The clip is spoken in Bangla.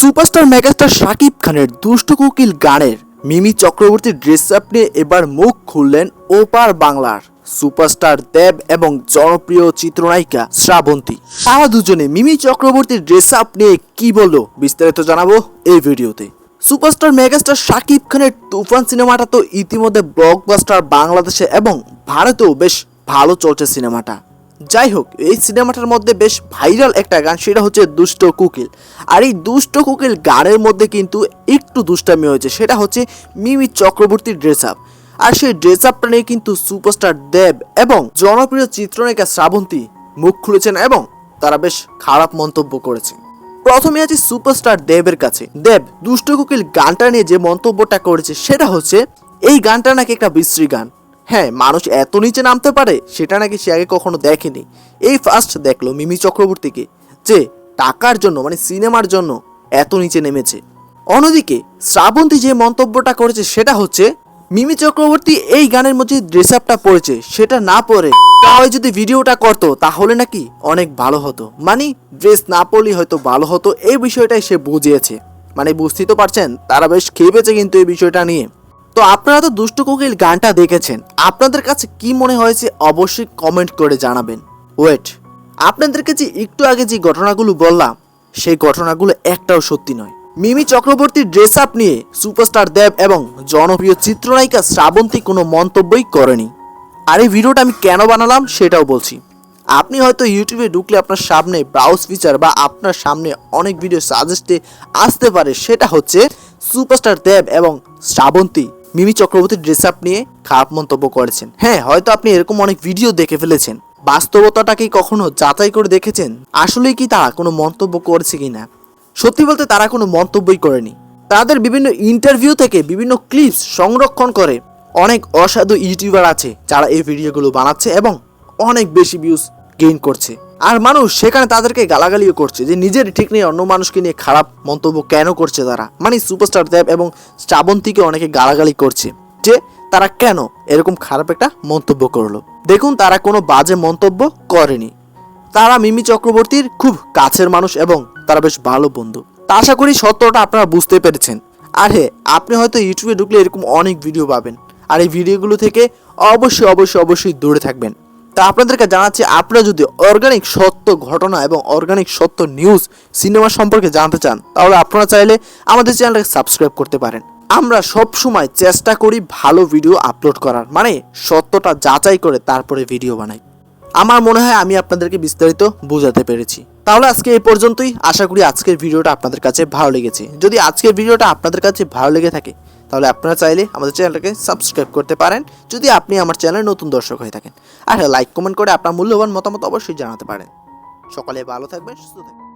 সুপারস্টার মেগাস্টার শাকিব খানের দুষ্টু কোকিল গানের মিমি চক্রবর্তীর ড্রেস আপ নিয়ে এবার মুখ খুললেন ওপার বাংলার সুপারস্টার দেব এবং জনপ্রিয় চিত্রনায়িকা শ্রাবন্তী। তারা দুজনে মিমি চক্রবর্তীর ড্রেস আপ নিয়ে কি বলল বিস্তারিত জানাব এই ভিডিওতে। সুপারস্টার মেগাস্টার শাকিব খানের তুফান সিনেমাটা তো ইতিমধ্যে ব্লকবাস্টার বাংলাদেশে এবং ভারতেও বেশ ভালো চলছে সিনেমাটা। যাই হোক এই সিনেমাটার মধ্যে বেশ ভাইরাল একটা গান, সেটা হচ্ছে দুষ্ট কুকিল। আর এই দুষ্ট কুকিল গানের মধ্যে কিন্তু একটু দুষ্টামি হয়েছে, সেটা হচ্ছে মিমি চক্রবর্তীর ড্রেস আপ আর সেই ড্রেস আপটা নিয়ে কিন্তু সুপারস্টার দেব এবং জনপ্রিয় চিত্রনায়িকা শ্রাবন্তী মুখ খুলেছেন এবং তারা বেশ খারাপ মন্তব্য করেছে। প্রথমে আছে সুপারস্টার দেবের কাছে। দেব, দুষ্ট কুকিল গানটা নিয়ে যে মন্তব্যটা করেছে, সেটা হচ্ছে, এই গানটা নাকি একটা বিশ্রী গান। হ্যাঁ মানুষ এত নিচে নামতে পারে সেটা নাকি সে আগে কখনো দেখেনি। এই ফার্স্ট দেখল মিমি চক্রবর্তীকে যে টাকার জন্য মানে সিনেমার জন্য এত নিচে নেমেছে। অন্যদিকে শ্রাবন্তী যে মন্তব্যটা করেছে সেটা হচ্ছে, মিমি চক্রবর্তী এই গানের মধ্যে ড্রেস আপটা পরেছে, সেটা না পরে তাই যদি ভিডিওটা করতো, তাহলে নাকি অনেক ভালো হতো। মানে ড্রেস না পরলেই হয়তো ভালো হতো, এই বিষয়টাই সে বুঝিয়েছে। মানে বুঝতেই তো পারছেন, তারা বেশ খেপেছে কিন্তু এই বিষয়টা নিয়ে। তো আপনারা তো দুষ্ট কোকিল গানটা দেখেছেন, আপনাদের কাছে কি মনে হয়েছে অবশ্যই কমেন্ট করে জানাবেন। ওয়েট আপনাদেরকে যে একটু আগে যে ঘটনাগুলো বললাম, সেই ঘটনাগুলো একটাও সত্যি নয়। মিমি চক্রবর্তীর ড্রেস আপ নিয়ে সুপারস্টার দেব এবং জনপ্রিয় চিত্রনায়িকা শ্রাবন্তী কোনো মন্তব্যই করেনি। আর এই ভিডিওটা আমি কেন বানালাম সেটাও বলছি। আপনি হয়তো ইউটিউবে ঢুকলে আপনার সামনে ব্রাউজ ফিচার বা আপনার সামনে অনেক ভিডিও সাজেস্টে আসতে পারে, সেটা হচ্ছে সুপারস্টার দেব এবং শ্রাবন্তী। মিমি চক্রবর্তীর ড্রেস আপ নিয়ে খারাপ মন্তব্য করেছেন। হ্যাঁ হয়তো আপনি এরকম অনেক ভিডিও দেখে ফেলেছেন। বাস্তবতাটাকে কখনো যাচাই করে দেখেছেন? আসলেই কি তারা কোনো মন্তব্য করেছে কিনা? সত্যি বলতে তারা কোনো মন্তব্যই করেনি। তাদের বিভিন্ন ইন্টারভিউ থেকে বিভিন্ন ক্লিপস সংরক্ষণ করে অনেক অসাধু ইউটিউবার আছে যারা এই ভিডিওগুলো বানাচ্ছে এবং অনেক বেশি ভিউজ গেইন করছে। আর মানুষ সেখানে তাদেরকে গালাগালিও করছে যে নিজের ঠিক নেই, অন্য মানুষকে নিয়ে খারাপ মন্তব্য কেন করছে তারা? মানে সুপারস্টার দেব এবং শ্রাবন্তীকে অনেকে গালাগালি করছে যে তারা কেন এরকম খারাপ একটা মন্তব্য করল? দেখুন, তারা কোনো বাজে মন্তব্য করেনি। তারা মিমি চক্রবর্তীর খুব কাছের মানুষ এবং তারা বেশ ভালো বন্ধু। তা আশা করি সত্যটা আপনারা বুঝতে পেরেছেন। আর হ্যাঁ আপনি হয়তো ইউটিউবে ঢুকলে এরকম অনেক ভিডিও পাবেন। আর এই ভিডিওগুলো থেকে অবশ্যই অবশ্যই অবশ্যই দূরে থাকবেন। তা আপনাদেরকে জানাচ্ছি, আপনারা যদি অর্গানিক সত্য ঘটনা এবং অর্গানিক সত্য নিউজ সিনেমা সম্পর্কে জানতে চান, তাহলে আপনারা চাইলে আমাদের চ্যানেলটাকে সাবস্ক্রাইব করতে পারেন। আমরা সব সময় চেষ্টা করি ভালো ভিডিও আপলোড করার মানে সত্যটা যাচাই করে তারপরে ভিডিও বানাই। আমার মনে হয় আমি আপনাদেরকে বিস্তারিত বোঝাতে পেরেছি। তাহলে আজকে এই পর্যন্তই, আশা করি আজকের ভিডিওটা আপনাদের কাছে ভালো লেগেছে। যদি আজকের ভিডিওটা আপনাদের কাছে ভালো লেগে থাকে তাহলে আপনারা চাইলে আমাদের চ্যানেলটাকে সাবস্ক্রাইব করতে পারেন, যদি আপনি আমার চ্যানেলে নতুন দর্শক হয়ে থাকেন। আর হ্যাঁ লাইক কমেন্ট করে আপনার মূল্যবান মতামত অবশ্যই জানাতে পারেন। সকালে ভালো থাকবেন, সুস্থ থাকবেন।